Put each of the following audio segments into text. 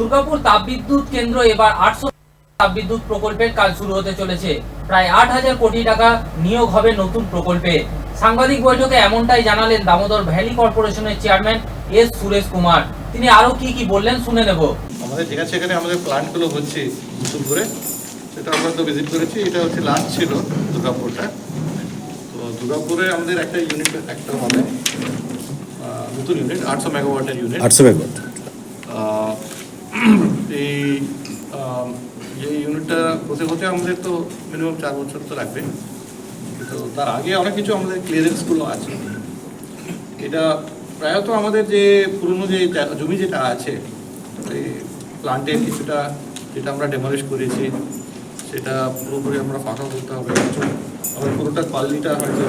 দুর্গাপুর তাপবিদ্যুৎ কেন্দ্র এবার আটশো তাপবিদ্যুৎ প্রকল্পের কাজ শুরু হতে চলেছে। প্রায় আট হাজার কোটি টাকা নিয়োগ হবে নতুন প্রকল্পে। সাংবাদিক বৈঠকে এমনটাই জানালেন দামোদর ভ্যালি কর্পোরেশনের চেয়ারম্যান এস সুরেশ কুমার। তিনি আরও কি কি বললেন শুনে নেব। আমাদের যেখানে সেখানে আমাদের প্লান্টগুলো হচ্ছে দুর্গাপুরে সেটা আমরা তো ভিজিট করেছি এটা হচ্ছে লাস্ট ছিল দুর্গাপুরটা। তো দুর্গাপুরে আমাদের একটা ইউনিট একটা হবে নতুন ইউনিট আটশো মেগাওয়াটের ইউনিট আটশো মেগাওয়াট এই এই ইউনিটটা হতে হতে আমাদের তো মিনিমাম চার বছর তো লাগবে। তো তার আগে অনেক কিছু আমাদের ক্লিয়ারেন্সগুলো আছে। এটা প্রায়ত আমাদের যে পুরনো যে জমি যেটা আছে, এই প্লান্টের কিছুটা যেটা আমরা ডেমলিশ করেছি, সেটা পুরোপুরি আমরা ফাঁকা করতে হবে। আবার পুরোটা কোয়ালিটিটা হয়তো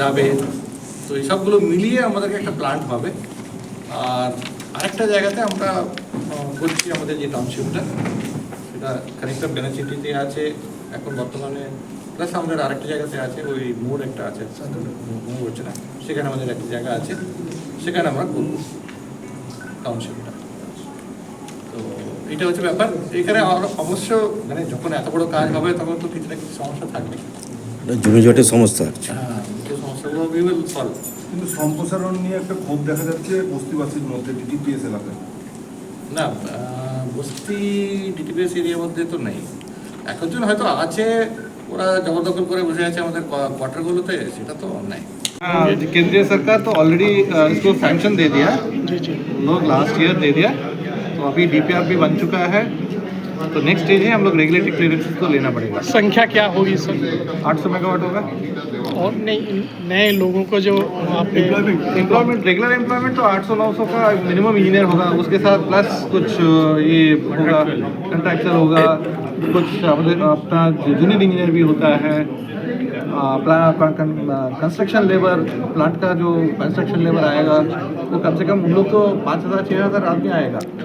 যাবে। তো এইসবগুলো মিলিয়ে আমাদেরকে একটা প্লান্ট হবে। আর আরেকটা জায়গাতে আমরা করছি আমাদের যে টাউনশিপটা সেটা খানিকটা বেনাচিটিতে আছে এখন বর্তমানে প্লাস আমাদের আরেকটা জায়গাতে আছে ওই মোড় একটা আছে মোড় হচ্ছে না সেখানে আমাদের একটা জায়গা আছে সেখানে আমরা করব টাউনশিপটা তো এটা হচ্ছে ব্যাপার এখানে আরও অবশ্য মানে যখন এত বড় কাজ হবে তখন তো কিছু না কিছু সমস্যা থাকবে। জমি জটের সমস্যা হ্যাঁ সমস্যাগুলো উই উইল সলভ কিন্তু সম্প্রসারণ নিয়ে একটা ক্ষোভ দেখা যাচ্ছে বস্তিবাসীর মধ্যে ডিটিপিএস এলাকায়। না আহ, বস্তি ডিটিপিএস এরিয়ার মধ্যে তো নেই একজন হয়তো আছে ওরা জবরদখল করে বসে আছে আমাদের কোয়ার্টারগুলোতে সেটা তো অন্যায় केंद्रीय सरकार तो ऑलरेडी इसको सैंक्शन दे दिया लोग लास्ट ईयर दे दिया तो अभी डीपीआर भी बन चुका है तो नेक्स्ट स्टेज है हम लोग रेगुलेटरी क्लियरेंस को लेना पड़ेगा। संख्या क्या होगी सर? 800 मेगावाट होगा। और नई नए लोगों को जो आपने एम्प्लॉयमेंट रेगुलर एम्प्लॉयमेंट तो 800 900 का मिनिमम इंजीनियर होगा। उसके साथ प्लस कुछ ये होगा कंट्रैक्चर होगा। कुछ अपना जूनियर इंजीनियर भी होता है कंस्ट्रक्शन लेबर प्लांट का जो कंस्ट्रक्शन लेबर आएगा वो कम से कम उन लोग को पाँच हज़ार छः हज़ार आदमी आएगा।